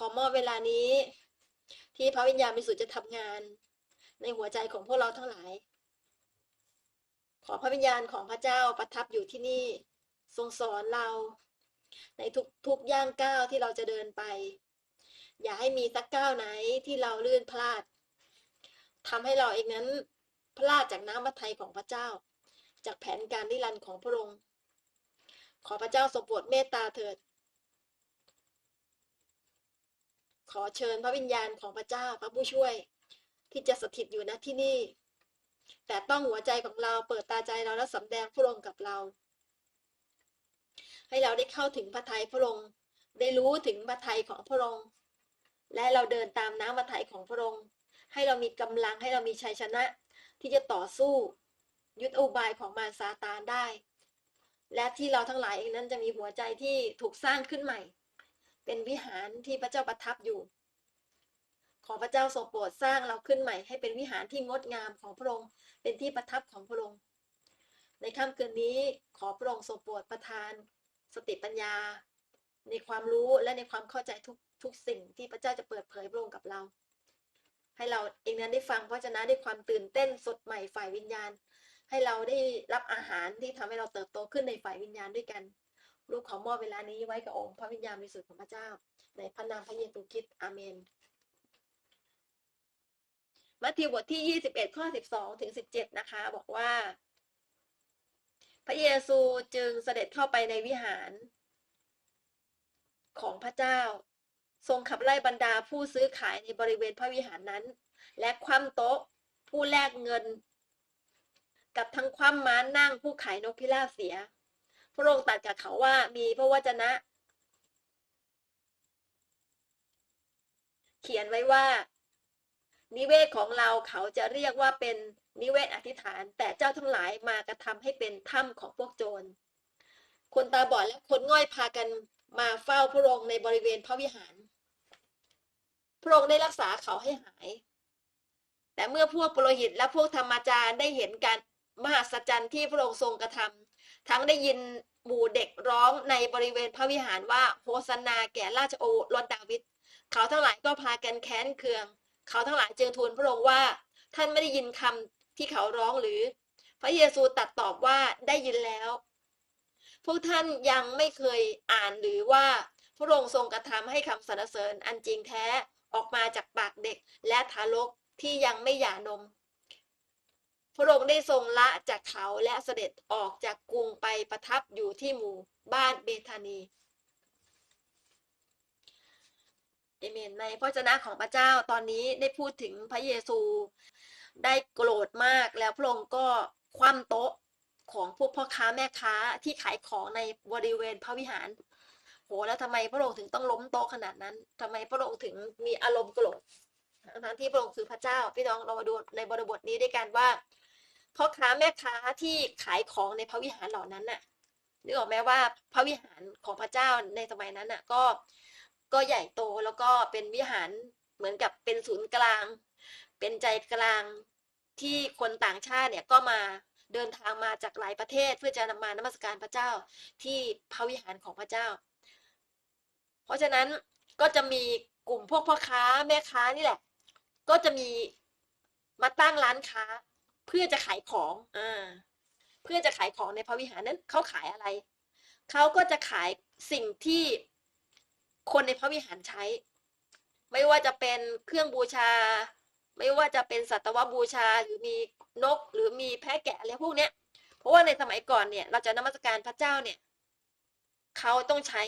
ขอมอบเวลานี้ ที่พระวิญญาณบริสุทธิ์จะทำงาน ในหัวใจของพวกเราทั้งหลาย ขอพระวิญญาณของพระเจ้าประทับอยู่ที่นี่ ทรงสอนเรา ในทุกทุกย่างก้าวที่เราจะเดินไป อย่าให้มีสักก้าวไหนที่เราลื่นพลาดทำให้เราเองนั้นพลาดจากน้ำพระทัยของพระเจ้า จากแผนการนิรันดร์ของพระองค์ขอพระเจ้าทรงโปรดเมตตาเถิด ขอเชิญพระวิญญาณของพระเจ้าพระผู้ช่วย ที่จะสถิตอยู่ณที่นี่ แต่ต้องหัวใจของเราเปิดตาใจเราและสำแดงพระองค์กับเรา ให้เราได้เข้าถึงพระทัยพระองค์ได้รู้ถึงพระทัยของพระองค์และเราเดินตามน้ำพระทัยของพระองค์ให้เรามีกำลังให้เรามีชัยชนะ ที่จะต่อสู้ยุทธอุบายของมารซาตานได้ และที่เราทั้งหลายเองนั้นจะมีหัวใจที่ถูกสร้างขึ้นใหม่ เป็นวิหารที่พระเจ้าประทับอยู่ ขอพระเจ้าทรงโปรดสร้างเราขึ้นใหม่ ให้เป็นวิหารที่งดงามของพระองค์ เป็นที่ประทับของพระองค์ ในค่ำคืนนี้ขอพระองค์ทรงโปรดประทาน สติปัญญา ในความรู้และในความเข้าใจทุกทุกสิ่งที่พระเจ้าจะเปิดเผยพระองค์กับเรา ให้เราเองนั้นได้ฟังเพราะเจ้าด้ความตื่นเต้นสดใหม่ฝ่ายวิญญาณ ให้เราได้รับอาหารที่ทำให้เราเติบโตขึ้นในฝ่ายวิญญาณด้วยกัน ลูกขอมอบเวลานี้ไว้กับองค์พระวิญญาณบริสุทธิ์ของพระเจ้า ในพระนามพระเยซูคริสต์อาเมนมัทธิวบทที่ 21 ข้อ 12 ถึง 17 นะคะ บอกว่า พระเยซูจึงเสด็จเข้าไปในวิหารของพระเจ้า ทรงขับไล่บรรดาผู้ซื้อขายในบริเวณพระวิหารนั้น และคว่ำโต๊ะผู้แลกเงิน กับทั้งคว่ำม้านั่งผู้ขายนกพิราบเสีย พระองค์ตรัสกับเขาว่ามีพระวจนะ เขียนไว้ว่า นิเวศของเราเขาจะเรียกว่าเป็นนิเวศอธิษฐาน แต่เจ้าทั้งหลายมากระทำให้เป็นถ้ำของพวกโจร คนตาบอดและคนง่อยพากันมาเฝ้าพระองค์ในบริเวณพระวิหาร พระองค์ได้รักษาเขาให้หาย แต่เมื่อพวกปุโรหิตและพวกธรรมจารย์ได้เห็นการมหัศจรรย์ที่พระองค์ทรงกระทำ ทั้งได้ยินหมู่เด็กร้องในบริเวณพระวิหารว่าโฮสนาแก่ราชโอรสดาวิดเขาทั้งหลายก็พากันแค้นเคือง เขาทั้งหลายจึงทูลพระองค์ว่า ท่านไม่ได้ยินคำที่เขาร้องหรือ พระเยซูตรัสตอบว่าได้ยินแล้ว พวกท่านยังไม่เคยอ่านหรือว่าพระองค์ทรงกระทำให้คำสรรเสริญอันจริงแท้ออกมาจากปากเด็กและทารกที่ยังไม่หย่านม พระองค์ได้ทรงละจากเขาและเสด็จออกจากกรุงไปประทับอยู่ที่หมู่บ้านเบธานีเอเมนในพระเจ้าของพระเจ้าตอนนี้ได้พูดถึงพระเยซูได้โกรธมากแล้วพระองค์ก็คว่ำโต๊ะของพวกพ่อค้าแม่ค้าที่ขายของในบริเวณพระวิหาร โหแล้วทำไมพระองค์ถึงต้องล้มโต๊ะขนาดนั้นทำไมพระองค์ถึงมีอารมณ์โกรธทั้งที่พระองค์คือพระเจ้าพี่น้องเรามาดูในบริบทนี้ด้วยกันว่า พ่อค้าแม่ค้าที่ขายของในพระวิหารเหล่านั้นน่ะนึกออกไหมว่าพระวิหารของพระเจ้าในสมัยนั้นน่ะ ก็ก็ใหญ่โตแล้วก็เป็นวิหารเหมือนกับเป็นศูนย์กลาง เป็นใจกลางที่คนต่างชาติเนี่ยก็มาเดินทางมาจากหลายประเทศเพื่อจะนำมานมัสการพระเจ้าที่พระวิหารของพระเจ้า เพราะฉะนั้นก็จะมีกลุ่มพวกพ่อค้าแม่ค้านี่แหละ ก็จะมีมาตั้งร้านค้า เพื่อจะขายของอ่าเพื่อจะขายของในพระวิหารนั้นเขาขายอะไร เขาก็จะขายสิ่งที่คนในพระวิหารใช้ ไม่ว่าจะเป็นเครื่องบูชา ไม่ว่าจะเป็นสัตวบูชาหรือมีนกหรือมีแพะแกะอะไรพวกเนี้ย เพราะว่าในสมัยก่อนเนี่ย เราจะนมัสการพระเจ้าเนี่ยเขาต้องใช้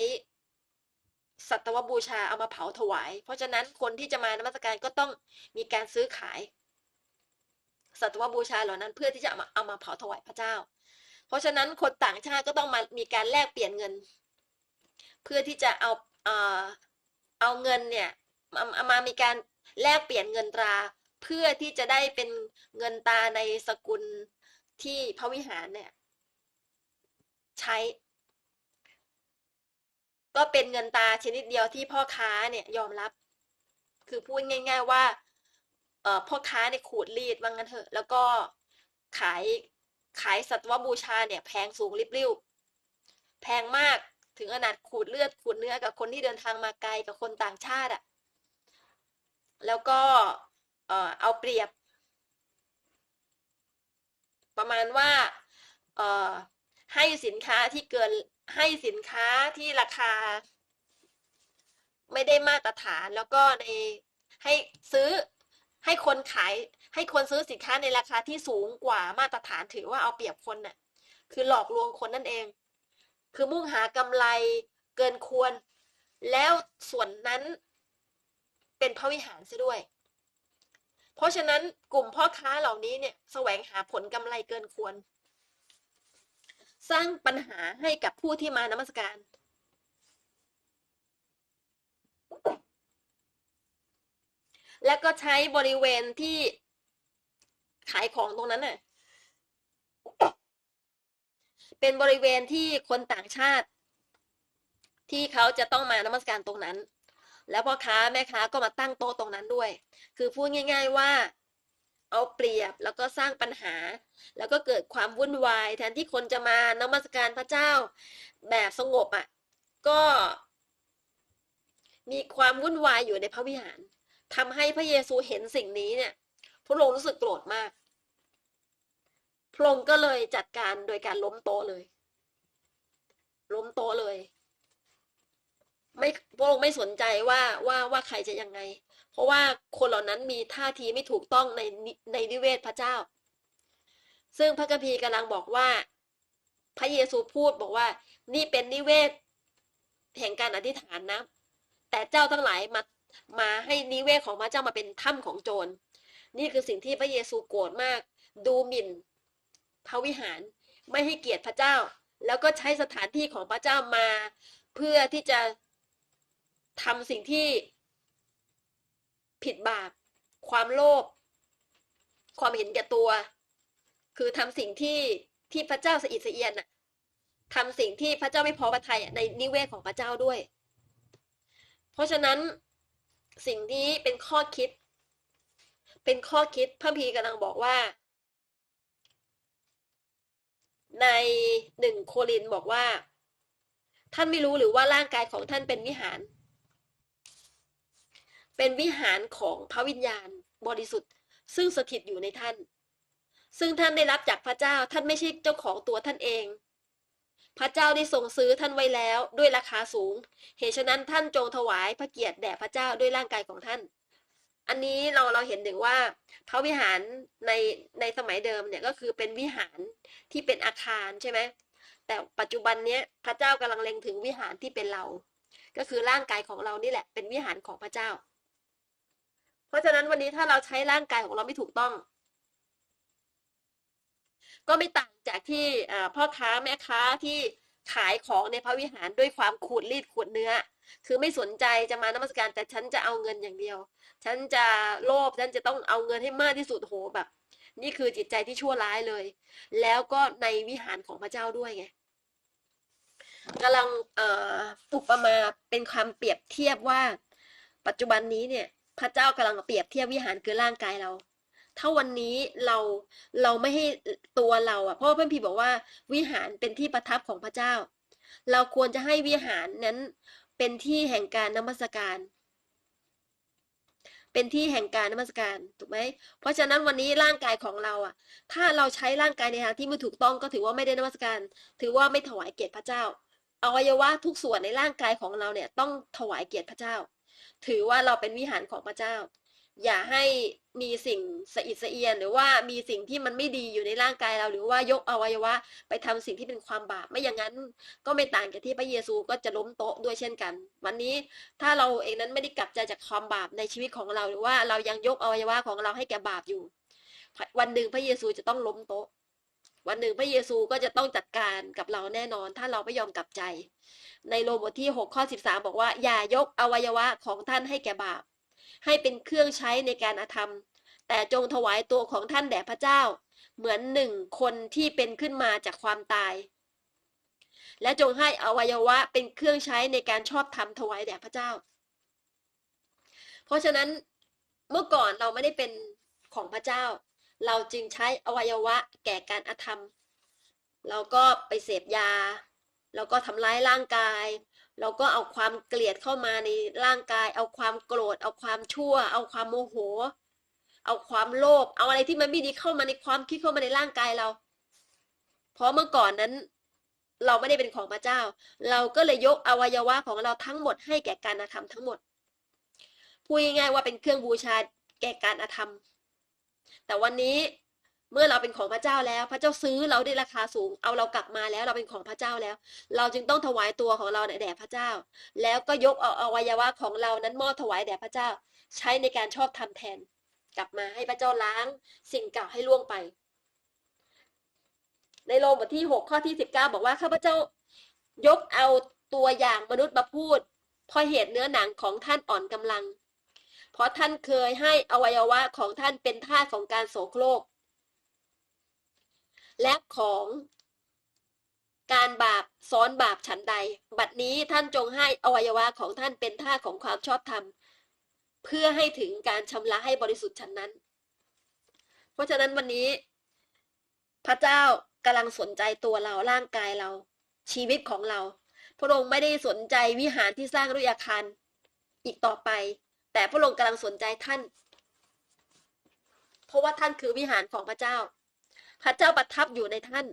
สัตวบูชาเอามาเผาถวาย เพราะฉะนั้นคนที่จะมานมัสการก็ต้องมีการซื้อขาย สัตวบูชาเหล่านั้นเพื่อที่จะเอามาเอามาเผาถวายพระเจ้า เพราะฉะนั้นคนต่างชาติก็ต้องมามีการแลกเปลี่ยนเงิน เพื่อที่จะเอาเอ่อเอาเงินเนี่ยมามามามีการแลกเปลี่ยนเงินตรา เพื่อที่จะได้เป็นเงินตาในสกุลที่พระวิหารเนี่ยใช้ ก็เป็นเงินตาชนิดเดียวที่พ่อค้าเนี่ยยอมรับ คือพูดง่าย ๆ ว่า พ่อค้าเนี่ยขูดรีดว่างั้นเถอะ แล้วก็ขายขายสัตวบูชาเนี่ย แพงสูงริบลิ่วแพงมากถึงขนาดขูดเลือดขูดเนื้อกับคนที่เดินทางมาไกลกับคนต่างชาติอะแล้วก็เออเอาเปรียบ ประมาณว่าเออให้สินค้าที่เกินให้สินค้าที่ราคา ไม่ได้มาตรฐาน แล้วก็ในให้ซื้อ ให้คนขายให้คนซื้อสินค้าในราคาที่สูงกว่ามาตรฐานถือว่าเอาเปรียบคนน่ะ คือหลอกลวงคนนั่นเอง คือมุ่งหากำไรเกินควร แล้วส่วนนั้นเป็นพระวิหารซะด้วย เพราะฉะนั้นกลุ่มพ่อค้าเหล่านี้เนี่ยแสวงหาผลกำไรเกินควร สร้างปัญหาให้กับผู้ที่มานมัสการ และก็ใช้บริเวณที่ขายของตรงนั้นน่ะ เป็นบริเวณที่คนต่างชาติ ที่เขาจะต้องมานมัสการตรงนั้น แล้วพ่อค้าแม่ค้าก็มาตั้งโต๊ะตรงนั้นด้วย คือพูดง่าย ๆว่าเอาเปรียบแล้วก็สร้างปัญหา แล้วก็เกิดความวุ่นวาย แทนที่คนจะมานมัสการพระเจ้า แบบสงบอะ ก็มีความวุ่นวายอยู่ในพระวิหาร ทำให้พระเยซูเห็นสิ่งนี้เนี่ย พระองค์รู้สึกโกรธมาก พระองค์ก็เลยจัดการโดยการล้มโต๊ะเลย ล้มโต๊ะเลย ไม่พระองค์ไม่สนใจว่าว่าว่าใครจะยังไง เพราะว่าคนเหล่านั้นมีท่าทีไม่ถูกต้องในในนิเวศพระเจ้า ซึ่งพระคัมภีร์กำลังบอกว่า พระเยซูพูดบอกว่า นี่เป็นนิเวศแห่งการอธิษฐานนะ แต่เจ้าทั้งหลายมา มาให้นิเวศของพระเจ้ามาเป็นถ้ำของโจร นี่คือสิ่งที่พระเยซูโกรธมาก ดูหมิ่นพระวิหารไม่ให้เกียรติพระเจ้า แล้วก็ใช้สถานที่ของพระเจ้ามา เพื่อที่จะทำสิ่งที่ผิดบาป ความโลภความเห็นแก่ตัว คือทำสิ่งที่ที่พระเจ้าสะอิดสะเอียนน่ะทำสิ่งที่พระเจ้าไม่พอพระทัยในนิเวศของพระเจ้าด้วย เพราะฉะนั้น สิ่งนี้เป็นข้อคิด เป็นข้อคิดพระพีกำลังบอกว่า ในหนึ่งโครินบอกว่า ท่านไม่รู้หรือว่าร่างกายของท่านเป็นวิหาร เป็นวิหารของพระวิญญาณบริสุทธิ์ ซึ่งสถิตอยู่ในท่าน ซึ่งท่านได้รับจากพระเจ้าท่านไม่ใช่เจ้าของตัวท่านเอง พระเจ้าได้ทรงซื้อท่านไว้แล้วด้วยราคาสูง เหตุฉะนั้นท่านจงถวายพระเกียรติแด่พระเจ้าด้วยร่างกายของท่าน อันนี้เราเราเห็นถึงว่าพระวิหารในในสมัยเดิมเนี่ยก็คือเป็นวิหารที่เป็นอาคารใช่ไหมแต่ปัจจุบันเนี้ยพระเจ้ากำลังเล็งถึงวิหารที่เป็นเรา ก็คือร่างกายของเรานี่แหละเป็นวิหารของพระเจ้า เพราะฉะนั้นวันนี้ถ้าเราใช้ร่างกายของเราไม่ถูกต้อง ก็ไม่ต่างจากที่พ่อค้าแม่ค้าที่ขายของในพระวิหารด้วยความขูดรีดขูดเนื้อ คือไม่สนใจจะมานมัสการแต่ฉันจะเอาเงินอย่างเดียว ฉันจะโลภฉันจะต้องเอาเงินให้มากที่สุดโหแบบ นี่คือจิตใจที่ชั่วร้ายเลย แล้วก็ในวิหารของพระเจ้าด้วยไงกำลังอุปมาเป็นความเปรียบเทียบว่า ปัจจุบันนี้เนี่ย พระเจ้ากำลังเปรียบเทียบวิหารคือร่างกายเรา ถ้าวันนี้เราเราไม่ให้ตัวเราอะเพราะพระพีบอกว่าวิหารเป็นที่ประทับของพระเจ้า เราควรจะให้วิหารนั้นเป็นที่แห่งการนมัสการ เป็นที่แห่งการนมัสการถูกไหมเพราะฉะนั้นวันนี้ร่างกายของเราอะ ถ้าเราใช้ร่างกายในทางที่ไม่ถูกต้องก็ถือว่าไม่ได้นมัสการ ถือว่าไม่ถวายเกียรติพระเจ้าอวัยวะทุกส่วนในร่างกายของเราเนี่ยต้องถวายเกียรติพระเจ้า ถือว่าเราเป็นวิหารของพระเจ้า อย่าให้มีสิ่งสะอิดสะเอียน หรือว่ามีสิ่งที่มันไม่ดีอยู่ในร่างกายเรา หรือว่ายกอวัยวะ ไปทำสิ่งที่เป็นความบาปไม่อย่างนั้น ก็ไม่ต่างจากที่พระเยซูก็จะล้มโต๊ะด้วยเช่นกัน วันนี้ถ้าเราเองนั้นไม่ได้กลับใจจากความบาปในชีวิตของเรา หรือว่าเรายังยกอวัยวะของเราให้แก่บาปอยู่ วันหนึ่งพระเยซูจะต้องล้มโต๊ะวันหนึ่งพระเยซูก็จะต้องจัดการกับเราแน่นอน ถ้าเราไม่ยอมกลับใจ ในโรมบทที่ 6 ข้อ 13 บอกว่า อย่ายกอวัยวะของท่านให้แก่บาป ให้เป็นเครื่องใช้ในการอธรรม แต่จงถวายตัวของท่านแด่พระเจ้า เหมือนหนึ่งคนที่เป็นขึ้นมาจากความตาย และจงให้อวัยวะเป็นเครื่องใช้ในการชอบธรรมถวายแด่พระเจ้า เพราะฉะนั้นเมื่อก่อนเราไม่ได้เป็นของพระเจ้า เราจึงใช้อวัยวะแก่การอธรรม เราก็ไปเสพยา แล้วก็ทำร้ายร่างกาย แล้วก็เอาความเกลียดเข้ามาในร่างกาย เอาความโกรธ เอาความชั่ว เอาความโมโห เอาความโลภ เอาอะไรที่มันไม่ดีเข้ามาในความคิดเข้ามาในร่างกายเรา เพราะเมื่อก่อนนั้น เราไม่ได้เป็นของพระเจ้า เราก็เลยยกอวัยวะของเราทั้งหมดให้แก่การกระทำทั้งหมด พูดง่ายๆว่าเป็นเครื่องบูชาแก่การกระทำแต่วันนี้ เมื่อเราเป็นของพระเจ้าแล้ว พระเจ้าซื้อเราได้ราคาสูง เอาเรากลับมาแล้วเราเป็นของพระเจ้าแล้ว เราจึงต้องถวายตัวของเราแด่พระเจ้า แล้วก็ยกเอาอวัยวะของเรานั้นมอบถวายแด่พระเจ้า ใช้ในการชอบทำแทน กลับมาให้พระเจ้าล้างสิ่งเก่าให้ล่วงไป ในโรมบทที่หกข้อที่สิบเก้าบอกว่าข้าพเจ้ายกเอาตัวอย่างมนุษย์มาพูดเพราะเหตุเนื้อหนังของท่านอ่อนกำลัง เพราะท่านเคยให้อวัยวะของท่านเป็นท่าของการโสโครก และของการบาปซ้อนบาปฉันใด บัดนี้ท่านจงให้อวัยวะของท่านเป็นท่าของความชอบธรรม เพื่อให้ถึงการชำระให้บริสุทธิ์ฉันนั้น เพราะฉะนั้นวันนี้ พระเจ้ากำลังสนใจตัวเราร่างกายเรา ชีวิตของเรา พระองค์ไม่ได้สนใจวิหารที่สร้างด้วยอาคารอีกต่อไป แต่พระองค์กำลังสนใจท่าน เพราะว่าท่านคือวิหารของพระเจ้า พระเจ้าประทับอยู่ในท่าน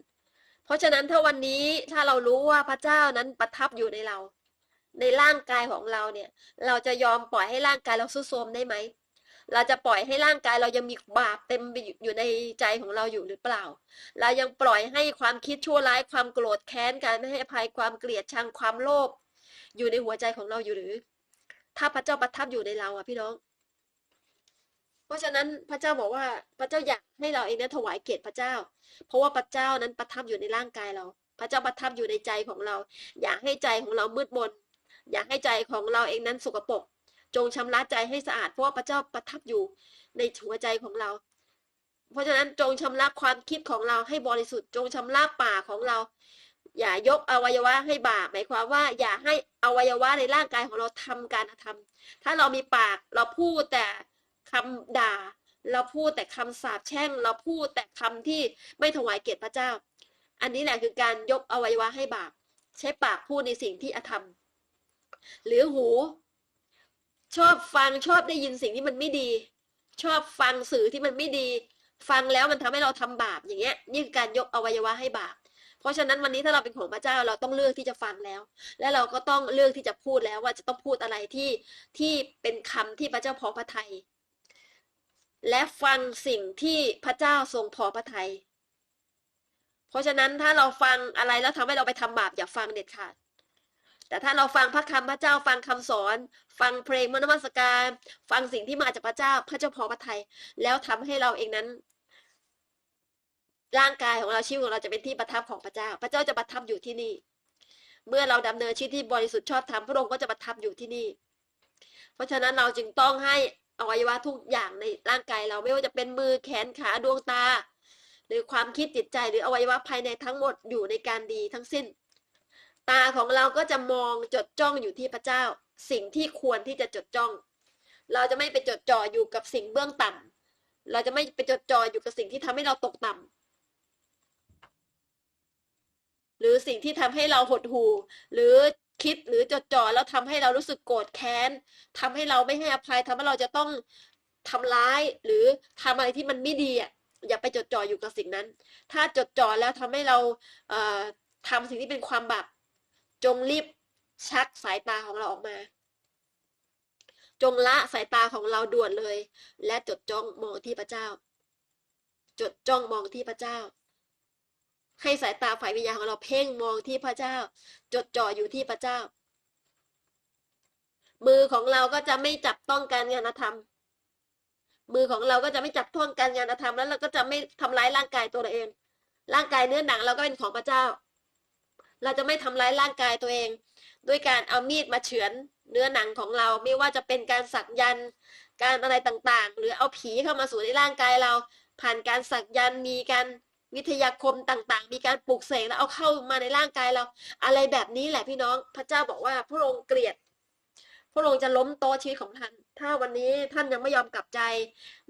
เพราะฉะนั้นถ้าวันนี้ถ้าเรารู้ว่าพระเจ้านั้นประทับอยู่ในเรา ในร่างกายของเราเนี่ย เราจะยอมปล่อยให้ร่างกายเราสุดโทมได้ไหม เราจะปล่อยให้ร่างกายเรายังมีบาปเต็มไปอยู่ในใจของเราอยู่หรือเปล่า เรายังปล่อยให้ความคิดชั่วร้ายความโกรธแค้นการไม่ให้อภัยความเกลียดชังความโลภอยู่ในหัวใจของเราอยู่หรือ ถ้าพระเจ้าประทับอยู่ในเราอะพี่น้อง เพราะฉะนั้นพระเจ้าบอกว่าพระเจ้าอยากให้เราเองนั้นถวายเกียรติพระเจ้า เพราะว่าพระเจ้านั้นประทับอยู่ในร่างกายเรา พระเจ้าประทับอยู่ในใจของเรา อยากให้ใจของเรามืดมน อยากให้ใจของเราเองนั้นสกปรกจงชำระใจให้สะอาดเพราะว่าพระเจ้าประทับอยู่ในหัวใจของเรา เพราะฉะนั้นจงชำระความคิดของเราให้บริสุทธิ์จงชำระปากของเรา อย่ายกอวัยวะให้บาปหมายความว่า อย่าให้อวัยวะในร่างกายของเราทำการกระทำถ้าเรามีปากเราพูดแต่ คำด่า เราพูดแต่คำสาปแช่ง เราพูดแต่คำที่ไม่ถวายเกียรติพระเจ้า อันนี้แหละคือการยกอวัยวะให้บาป ใช้ปากพูดในสิ่งที่อธรรม หรือหู ชอบฟังชอบได้ยินสิ่งที่มันไม่ดี ชอบฟังสื่อที่มันไม่ดี ฟังแล้วมันทำให้เราทำบาปอย่างเงี้ยนี่คือการยกอวัยวะให้บาปเพราะฉะนั้นวันนี้ถ้าเราเป็นของพระเจ้าเราต้องเลือกที่จะฟังแล้ว และเราก็ต้องเลือกที่จะพูดแล้วว่าจะต้องพูดอะไรที่ที่เป็นคำที่พระเจ้าพอพระทัย และฟังสิ่งที่พระเจ้าทรงพอพระทัย เพราะฉะนั้นถ้าเราฟังอะไรแล้วทำให้เราไปทำบาปอย่าฟังเด็ดขาด แต่ถ้าเราฟังพระคำพระเจ้าฟังคำสอน ฟังเพลงมนมัสการ ฟังสิ่งที่มาจากพระเจ้าพระเจ้าพอพระทัยแล้วทำให้เราเองนั้น ร่างกายของเราชีวิตของเราจะเป็นที่ประทับของพระเจ้า พระเจ้าจะประทับอยู่ที่นี่ เมื่อเราดำเนินชีวิตที่บริสุทธิ์ชอบธรรมพระองค์ก็จะประทับอยู่ที่นี่ เพราะฉะนั้นเราจึงต้องให้ อวัยวะทุกอย่างในร่างกายเราไม่ว่าจะเป็นมือแขนขาดวงตา หรือความคิดจิตใจหรืออวัยวะภายในทั้งหมดอยู่ในการดีทั้งสิ้น ตาของเราก็จะมองจดจ้องอยู่ที่พระเจ้า สิ่งที่ควรที่จะจดจ้อง เราจะไม่ไปจดจ่ออยู่กับสิ่งเบื้องต่ำเราจะไม่ไปจดจ่ออยู่กับสิ่งที่ทำให้เราตกต่ำหรือสิ่งที่ทำให้เราหดหู่หรือ คิดหรือจดจ่อแล้วทำให้เรารู้สึกโกรธแค้นทำให้เราไม่ให้อภัยทำให้เราจะต้องทำร้ายหรือทำอะไรที่มันไม่ดีอะอย่าไปจดจ่ออยู่กับสิ่งนั้น ถ้าจดจ่อแล้วทำให้เราเอ่อทำสิ่งที่เป็นความบาปจงรีบชักสายตาของเราออกมา จงละสายตาของเราด่วนเลย และจดจ้องมองที่พระเจ้า จดจ้องมองที่พระเจ้า ให้สายตาฝ่ายวิญญาณของเราเพ่งมองที่พระเจ้า จดจ่ออยู่ที่พระเจ้า มือของเราก็จะไม่จับต้องการงานธรรม มือของเราก็จะไม่จับต้องการงานธรรมแล้วเราก็จะไม่ทำร้ายร่างกายตัวเราเอง ร่างกายเนื้อหนังเราก็เป็นของพระเจ้า เราจะไม่ทำร้ายร่างกายตัวเอง ด้วยการเอามีดมาเฉือนเนื้อหนังของเราไม่ว่าจะเป็นการสักยันการอะไรต่างๆ หรือเอาผีเข้ามาสู่ในร่างกายเรา ผ่านการสักยันมีการ วิทยาคมต่างๆ มีการปลูกเสกแล้วเอาเข้ามาในร่างกายเรา อะไรแบบนี้แหละพี่น้องพระเจ้าบอกว่าพระองค์เกลียด พระองค์จะล้มโตชีวิตของท่าน ถ้าวันนี้ท่านยังไม่ยอมกลับใจ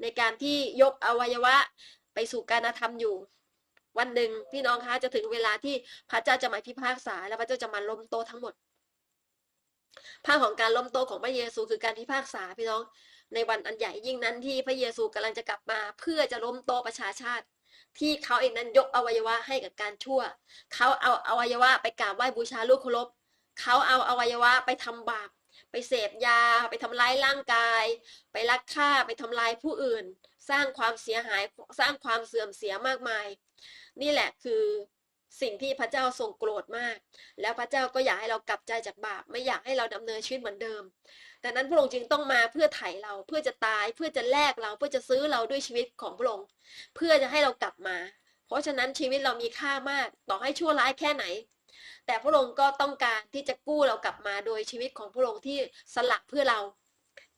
ในการที่ยกอวัยวะไปสู่การกระทำอยู่ วันหนึ่งพี่น้องคะจะถึงเวลาที่พระเจ้าจะมาพิพากษา และพระเจ้าจะมาล้มโตทั้งหมดภาพของการล้มโตของพระเยซูคือการพิพากษาพี่น้องในวันอันใหญ่ยิ่งนั้นที่พระเยซูกำลังจะกลับมา เพื่อจะล้มโตประชาชาติ ที่เขาเองนั้นยกอวัยวะให้กับการชั่ว เขาเอาอวัยวะไปกราบไหว้บูชาลูกเคารพเขาเอาอวัยวะไปทำบาป ไปเสพยา ไปทำร้ายร่างกาย ไปลักฆ่าไปทำลายผู้อื่น สร้างความเสียหายสร้างความเสื่อมเสียมากมาย นี่แหละคือ สิ่งที่พระเจ้าทรงโกรธมาก แล้วพระเจ้าก็อยากให้เรากลับใจจากบาป ไม่อยากให้เราดำเนินชีวิตเหมือนเดิมดังนั้นพระองค์จึงต้องมาเพื่อไถ่เราเพื่อจะตายเพื่อจะแลกเราเพื่อจะซื้อเราด้วยชีวิตของพระองค์เพื่อจะให้เรากลับมา เพราะฉะนั้นชีวิตเรามีค่ามากต่อให้ชั่วร้ายแค่ไหน แต่พระองค์ก็ต้องการที่จะกู้เรากลับมาโดยชีวิตของพระองค์ที่สละเพื่อเรา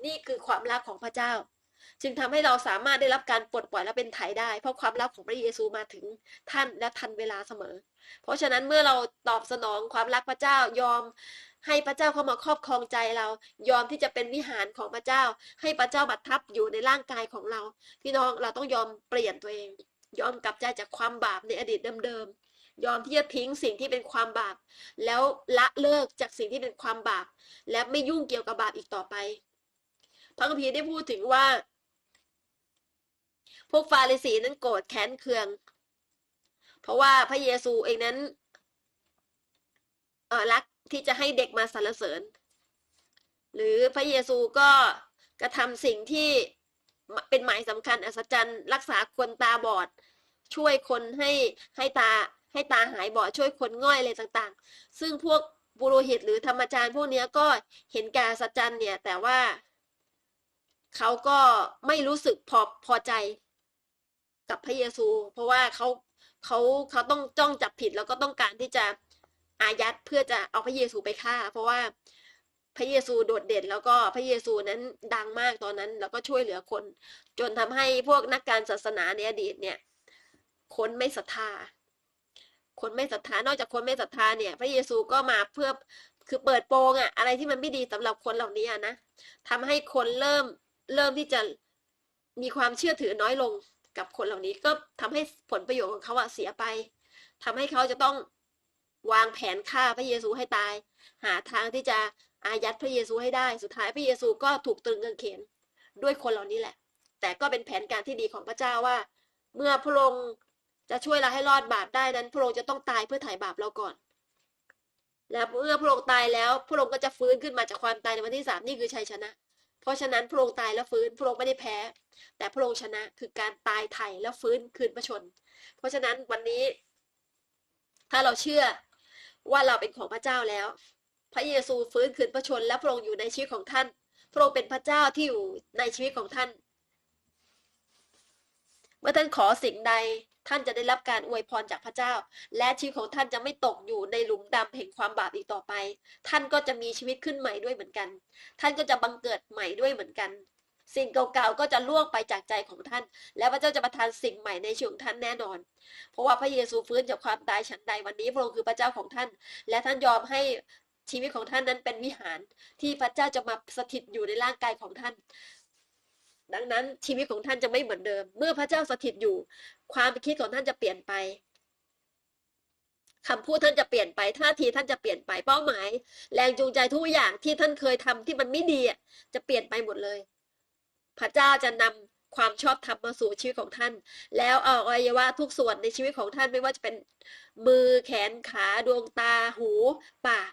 นี่คือความรักของพระเจ้า จึงทำให้เราสามารถได้รับการปลดปล่อยและเป็นไถ่ได้ เพราะความรักของพระเยซูมาถึงท่านและทันเวลาเสมอ เพราะฉะนั้นเมื่อเราตอบสนองความรักพระเจ้ายอมให้พระเจ้าเข้ามาครอบครองใจเรา ยอมที่จะเป็นวิหารของพระเจ้า ให้พระเจ้าบัทับอยู่ในร่างกายของเรา พี่น้องเราต้องยอมเปลี่ยนตัวเอง ยอมกลับใจจากความบาปในอดีตเดิมๆยอมที่จะทิ้งสิ่งที่เป็นความบาป แล้วละเลิกจากสิ่งที่เป็นความบาป และไม่ยุ่งเกี่ยวกับบาปอีกต่อไปพระคัมภีร์ได้พูดถึงว่า พวกฟาริสีนั้นโกรธแค้นเคือง เพราะว่าพระเยซูเองนั้นเออรักที่จะให้เด็กมาสรรเสริญ หรือพระเยซูก็กระทำสิ่งที่เป็นหมายสำคัญอัศจรรย์ รักษาคนตาบอด ช่วยคนให้ให้ตาให้ตาหายบอดช่วยคนง่อยอะไรต่างๆ ซึ่งพวกบุโรหิตหรือธรรมจารย์พวกเนี้ยก็เห็นแก่อัศจรรย์เนี่ย แต่ว่าเขาก็ไม่รู้สึกพอพอใจ กับพระเยซู เพราะว่าเขาเขาเขาต้องจ้องจับผิดแล้วก็ต้องการที่จะอายัดเพื่อจะเอาพระเยซูไปฆ่า เพราะว่าพระเยซูโดดเด่น แล้วก็พระเยซูนั้นดังมากตอนนั้น แล้วก็ช่วยเหลือคน จนทำให้พวกนักการศาสนาในอดีตเนี่ย คนไม่ศรัทธา คนไม่ศรัทธานอกจากคนไม่ศรัทธาเนี่ย พระเยซูก็มาเพื่อคือเปิดโปงอะอะไรที่มันไม่ดีสำหรับคนเหล่านี้นะทำให้คนเริ่มเริ่มที่จะมีความเชื่อถือน้อยลง กับคนเหล่านี้ก็ทำให้ผลประโยชน์ของเขาอะเสียไปทำให้เขาจะต้องวางแผนฆ่าพระเยซูให้ตาย หาทางที่จะอายัดพระเยซูให้ได้ สุดท้ายพระเยซูก็ถูกตรึงกางเขนด้วยคนเหล่านี้แหละ แต่ก็เป็นแผนการที่ดีของพระเจ้าว่า เมื่อพระองค์จะช่วยเราให้รอดบาปได้นั้น พระองค์จะต้องตายเพื่อไถ่บาปเราก่อน แล้วเมื่อพระองค์ตายแล้ว พระองค์ก็จะฟื้นขึ้นมาจากความตายในวันที่สามนี่คือชัยชนะ เพราะฉะนั้นพระองค์ตายแล้วฟื้นพระองค์ไม่ได้แพ้ แต่พระองค์ชนะคือการตายไถ่แล้วฟื้นคืนพระชน เพราะฉะนั้นวันนี้ ถ้าเราเชื่อว่าเราเป็นของพระเจ้าแล้ว พระเยซูฟื้นคืนพระชน และพระองค์อยู่ในชีวิตของท่าน พระองค์เป็นพระเจ้าที่อยู่ในชีวิตของท่าน เมื่อท่านขอสิ่งใด ท่านจะได้รับการอวยพรจากพระเจ้า และชีวิตของท่านจะไม่ตกอยู่ในหลุมดำแห่งความบาปอีกต่อไป ท่านก็จะมีชีวิตขึ้นใหม่ด้วยเหมือนกัน ท่านก็จะบังเกิดใหม่ด้วยเหมือนกัน สิ่งเก่าๆก็จะล่วงไปจากใจของท่าน และพระเจ้าจะประทานสิ่งใหม่ในชีวิตของท่านแน่นอน เพราะว่าพระเยซูฟื้นจากความตายฉันใดวันนี้พระองค์คือพระเจ้าของท่าน และท่านยอมให้ชีวิตของท่านนั้นเป็นวิหารที่พระเจ้าจะมาสถิตอยู่ในร่างกายของท่าน ดังนั้นชีวิตของท่านจะไม่เหมือนเดิม เมื่อพระเจ้าสถิตอยู่ ความคิดของท่านจะเปลี่ยนไปคำพูดท่านจะเปลี่ยนไปท่าทีท่านจะเปลี่ยนไปเป้าหมาย แรงจูงใจทุกอย่างที่ท่านเคยทำที่มันไม่ดีจะเปลี่ยนไปหมดเลย พระเจ้าจะนำความชอบธรรมมาสู่ชีวิตของท่าน แล้วเอาอวัยวะทุกส่วนในชีวิตของท่านไม่ว่าจะเป็นมือแขนขาดวงตาหูปาก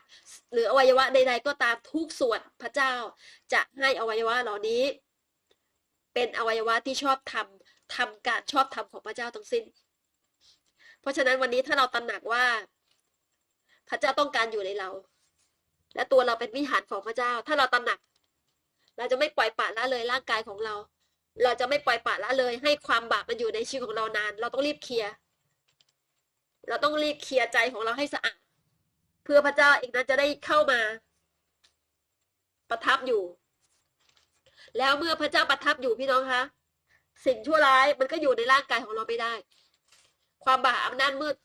หรืออวัยวะใด ๆ ก็ตามทุกส่วนพระเจ้าจะให้อวัยวะเหล่านี้ เป็นอวัยวะที่ชอบทำทำการชอบธรรมของพระเจ้าทั้งสิ้น เพราะฉะนั้นวันนี้ถ้าเราตระหนักว่า พระเจ้าต้องการอยู่ในเรา และตัวเราเป็นวิหารของพระเจ้า ถ้าเราตระหนัก เราจะไม่ปล่อยปละละเลยร่างกายของเรา เราจะไม่ปล่อยปละละเลย ให้ความบาปมันอยู่ในชีวิตของเรานาน เราต้องรีบเคลียร์เราต้องรีบเคลียร์ใจของเราให้สะอาดเพื่อพระเจ้าเองนั้นจะได้เข้ามา ประทับอยู่ แล้วเมื่อพระเจ้าประทับอยู่พี่น้องคะสิ่งชั่วร้ายมันก็อยู่ในร่างกายของเราไม่ได้ ความบาปอำนาจมืด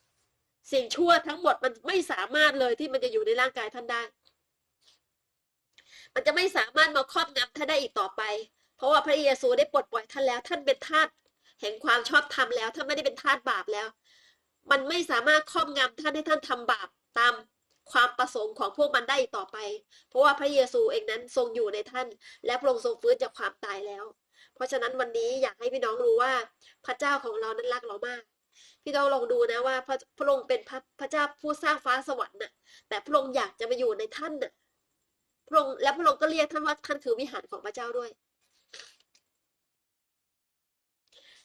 สิ่งชั่วทั้งหมดมันไม่สามารถเลยที่มันจะอยู่ในร่างกายท่านได้ มันจะไม่สามารถมาครอบงำท่านได้อีกต่อไป เพราะว่าพระเยซูได้ปลดปล่อยท่านแล้ว ท่านเป็นทาสแห่งความชอบธรรมแล้วท่านไม่ได้เป็นทาสบาปแล้ว มันไม่สามารถครอบงำท่านให้ท่านทำบาปตาม ความประสงค์ของพวกมันได้อีกต่อไป เพราะว่าพระเยซูเองนั้นทรงอยู่ในท่าน และพระองค์ทรงฟื้นจากความตายแล้ว เพราะฉะนั้นวันนี้อยากให้พี่น้องรู้ว่าพระเจ้าของเรานั้นรักเรามาก พี่น้องลองดูนะว่าพระพระองค์เป็นพระพระเจ้าผู้สร้างฟ้าสวรรค์น่ะ แต่พระองค์อยากจะมาอยู่ในท่านน่ะ พระองค์และพระองค์ก็เรียกท่านว่าท่านคือวิหารของพระเจ้าด้วย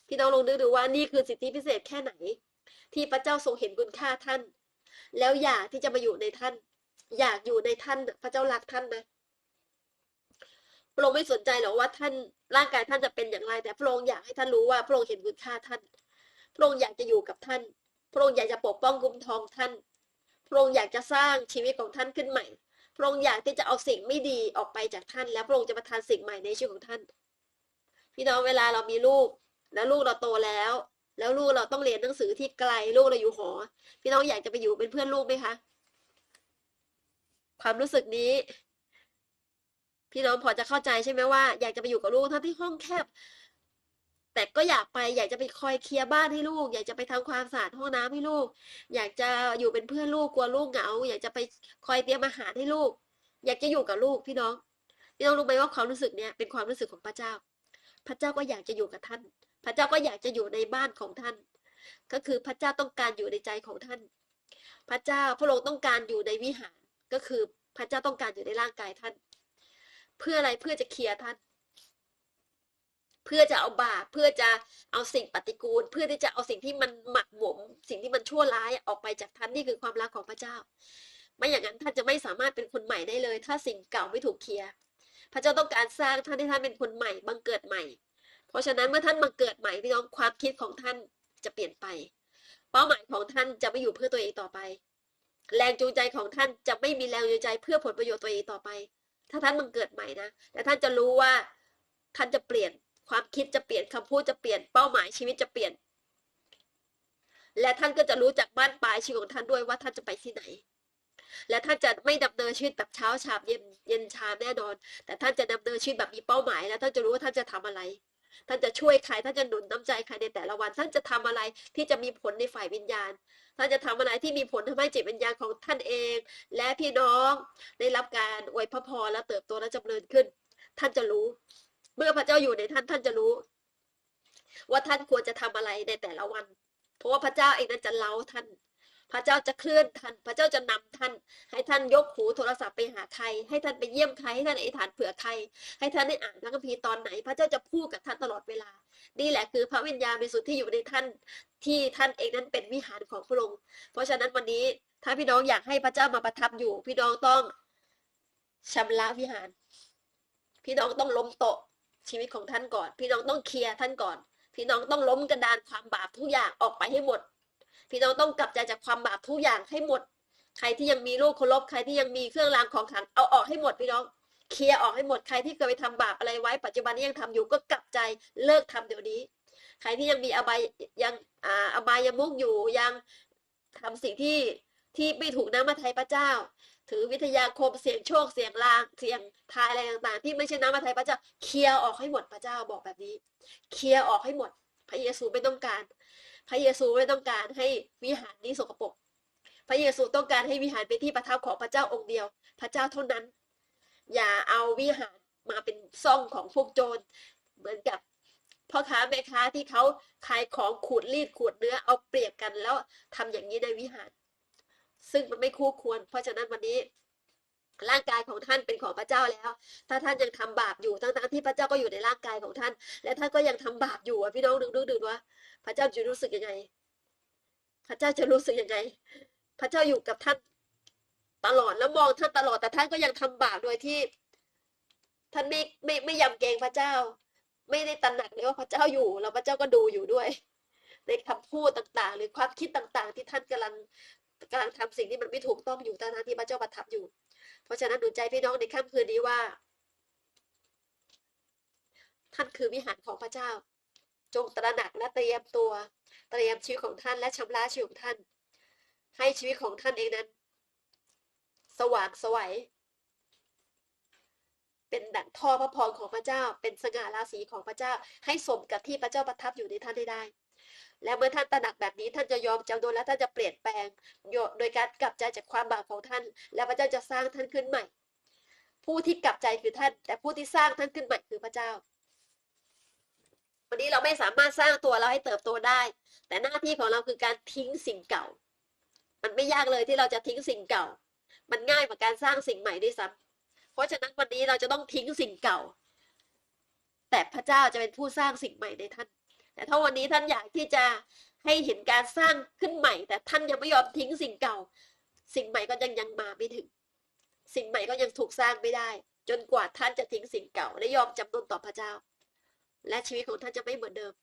พี่น้องลองนึกดูว่านี่คือสิทธิพิเศษแค่ไหน ที่พระเจ้าทรงเห็นคุณค่าท่าน แล้วอยากที่จะมาอยู่ในท่าน อยากอยู่ในท่านพระเจ้ารักท่านนะพระองค์ไม่สนใจหรอกว่าท่านร่างกายท่านจะเป็นอย่างไร แต่พระองค์อยากให้ท่านรู้ว่าพระองค์เห็นคุณค่าท่าน พระองค์อยากจะอยู่กับท่าน พระองค์อยากจะปกป้องคุ้มครองท่าน พระองค์อยากจะสร้างชีวิตของท่านขึ้นใหม่ พระองค์อยากที่จะเอาสิ่งไม่ดีออกไปจากท่าน แล้วพระองค์จะประทานสิ่งใหม่ในชีวิตของท่าน พี่น้องเวลาเรามีลูก แล้วลูกเราโตแล้ว แล้วลูกเราต้องเรียนหนังสือที่ไกลลูกเราอยู่หอ พี่น้องอยากจะไปอยู่เป็นเพื่อนลูกไหมคะ ความรู้สึกนี้ พี่น้องพอจะเข้าใจใช่ไหมว่า อยากจะไปอยู่กับลูกทั้งที่ห้องแคบ แต่ก็อยากไปอยากจะไปคอยเคลียร์บ้านให้ลูก อยากจะไปทำความสะอาดห้องน้ำให้ลูก อยากจะอยู่เป็นเพื่อนลูกกลัวลูกเหงา อยากจะไปคอยเตรียมอาหารให้ลูก อยากจะอยู่กับลูกพี่น้องพี่น้องรู้ไหมว่าความรู้สึกเนี้ยเป็นความรู้สึกของพระเจ้า พระเจ้าก็อยากจะอยู่กับท่าน พระเจ้าก็อยากจะอยู่ในบ้านของท่าน ก็คือพระเจ้าต้องการอยู่ในใจของท่าน พระเจ้าพระองค์ต้องการอยู่ในวิหาร ก็คือพระเจ้าต้องการอยู่ในร่างกายท่าน เพื่ออะไรเพื่อจะเคลียร์ท่าน เพื่อจะเอาบาปเพื่อจะเอาสิ่งปฏิกูล เพื่อที่จะเอาสิ่งที่มันหมักหมม สิ่งที่มันชั่วร้ายออกไปจากท่านนี่คือความรักของพระเจ้า ไม่อย่างนั้นท่านจะไม่สามารถเป็นคนใหม่ได้เลย ถ้าสิ่งเก่าไม่ถูกเคลียร์พระเจ้าต้องการสร้างท่านให้ท่านเป็นคนใหม่บังเกิดใหม่ เพราะฉะนั้นเมื่อท่านบังเกิดใหม่พี่น้องความคิดของท่านจะเปลี่ยนไป เป้าหมายของท่านจะไม่อยู่เพื่อตัวเองต่อไป แรงจูงใจของท่านจะไม่มีแรงจูงใจเพื่อผลประโยชน์ตัวเองต่อไป ถ้าท่านบังเกิดใหม่นะแต่ท่านจะรู้ว่าท่านจะเปลี่ยนความคิดจะเปลี่ยนคำพูดจะเปลี่ยนเป้าหมายชีวิตจะเปลี่ยน และท่านก็จะรู้จากบ้านปลายชีวิตของท่านด้วยว่าท่านจะไปที่ไหน และท่านจะไม่ดำเนินชีวิตแบบเช้าชามเย็นเย็นชามแน่นอน แต่ท่านจะดำเนินชีวิตแบบมีเป้าหมาย และท่านจะรู้ว่าท่านจะทำอะไร ท่านจะช่วยใคร ท่านจะหนุนน้ำใจใครในแต่ละวัน ท่านจะทำอะไรที่จะมีผลในฝ่ายวิญญาณ ท่านจะทำอะไรที่มีผลทำให้จิตวิญญาณของท่านเอง และพี่น้องได้รับการอวยพระพรและเติบโตและจำเริญขึ้น ท่านจะรู้ เมื่อพระเจ้าอยู่ในท่านท่านจะรู้ ว่าท่านควรจะทำอะไรในแต่ละวัน เพราะว่าพระเจ้าเองนั้นจะเล้าท่าน พระเจ้าจะเคลื่อนท่าน พระเจ้าจะนำท่าน ให้ท่านยกหูโทรศัพท์ไปหาใคร ให้ท่านไปเยี่ยมใคร ให้ท่านอธิษฐานเผื่อใคร ให้ท่านได้อ่านพระคัมภีร์ตอนไหน พระเจ้าจะพูดกับท่านตลอดเวลา นี่แหละคือพระวิญญาณบริสุทธิ์ที่อยู่ในท่าน ที่ท่านเองนั้นเป็นวิหารของพระองค์ เพราะฉะนั้นวันนี้ถ้าพี่น้องอยากให้พระเจ้ามาประทับอยู่ พี่น้องต้องชำระวิหาร พี่น้องต้องล้มโต๊ะชีวิตของท่านก่อน พี่น้องต้องเคลียร์ท่านก่อน พี่น้องต้องล้มกระดานความบาปทุกอย่างออกไปให้หมด พี่น้องต้องกลับใจจากความบาปทุกอย่างให้หมด ใครที่ยังมีลูกเคารพใครที่ยังมีเครื่องรางของขลังเอาออกให้หมดพี่น้องเคลียร์ออกให้หมดใครที่เคยไปทำบาปอะไรไว้ ปัจจุบันนี้ยังทำอยู่ก็กลับใจเลิกทำเดี๋ยวนี้ ใครที่ยังมีอบายยังอ่าอบายยมุกอยู่ยังทำสิ่งที่ที่ไม่ถูกน้ำมาไทยพระเจ้า ถือวิทยาคมเสียงโชคเสียงลางเสียงทายอะไรต่างๆ ที่ไม่ใช่น้ำมาไทยพระเจ้า เคลียร์ออกให้หมดพระเจ้าบอกแบบนี้ เคลียร์ออกให้หมด พระเยซูไม่ต้องการ พระเยซูไม่ต้องการให้วิหารนี้สกปรกพระเยซูต้องการให้วิหารเป็นที่ประทับของพระเจ้าองค์เดียว พระเจ้าเท่านั้น อย่าเอาวิหารมาเป็นซ่องของพวกโจรเหมือนกับพ่อค้าแม่ค้าที่เขาขายของขูดรีดขูดเนื้อเอาเปรียบกันแล้วทำอย่างนี้ในวิหาร ซึ่งมันไม่คู่ควร เพราะฉะนั้นวันนี้ ร่างกายของท่านเป็นของพระเจ้าแล้ว ถ้าท่านยังทำบาปอยู่ทั้งๆที่พระเจ้าก็อยู่ในร่างกายของท่าน และท่านก็ยังทำบาปอยู่อะพี่น้องนึกนึกดูว่าพระเจ้าจะรู้สึกยังไง พระเจ้าจะรู้สึกยังไง พระเจ้าอยู่กับท่านตลอดแล้วมองท่านตลอดแต่ท่านก็ยังทำบาปโดยที่ ท่านไม่ไม่ไม่ยำเกรงพระเจ้า ไม่ได้ตระหนักเลยว่าพระเจ้าอยู่แล้วพระเจ้าก็ดูอยู่ด้วย ในคำพูดต่างๆ หรือความคิดต่างๆ ที่ท่านกำลังกำลังทำสิ่งที่มันไม่ถูกต้องอยู่ทั้งๆที่พระเจ้าประทับอยู่ เพราะฉะนั้นหนุนใจพี่น้องในค่ำคืนนี้ว่า ท่านคือวิหารของพระเจ้า จงตระหนักและเตรียมตัว เตรียมชีวิตของท่านและชำระชีวิตของท่าน ให้ชีวิตของท่านเองนั้น สว่างไสวัยเป็นดั่งท่อพระพรของพระเจ้า เป็นสง่าราศีของพระเจ้า ให้สมกับที่พระเจ้าประทับอยู่ในท่านได้ได้ และเมื่อท่านตระหนักแบบนี้ท่านจะยอมจำนนและท่านจะเปลี่ยนแปลงโดยการกลับใจจากความบาปของท่าน และพระเจ้าจะสร้างท่านขึ้นใหม่ ผู้ที่กลับใจคือท่าน แต่ผู้ที่สร้างท่านขึ้นใหม่คือพระเจ้า วันนี้เราไม่สามารถสร้างตัวเราให้เติบโตได้ แต่หน้าที่ของเราคือการทิ้งสิ่งเก่า มันไม่ยากเลยที่เราจะทิ้งสิ่งเก่า มันง่ายกว่าการสร้างสิ่งใหม่ด้วยซ้ำเพราะฉะนั้นวันนี้เราจะต้องทิ้งสิ่งเก่า แต่พระเจ้าจะเป็นผู้สร้างสิ่งใหม่ในท่าน แต่ถ้าวันนี้ท่านอยากที่จะให้เห็นการสร้างขึ้นใหม่ แต่ท่านยังไม่ยอมทิ้งสิ่งเก่า สิ่งใหม่ก็ยังยังมาไม่ถึง สิ่งใหม่ก็ยังถูกสร้างไม่ได้ จนกว่าท่านจะทิ้งสิ่งเก่า และยอมจำนนต่อพระเจ้า และชีวิตของท่านจะไม่เหมือนเดิม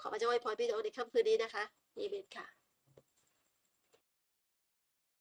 ขอพระเจ้าอวยพรพี่น้องในค่ำคืนนี้นะคะเอเมนค่ะ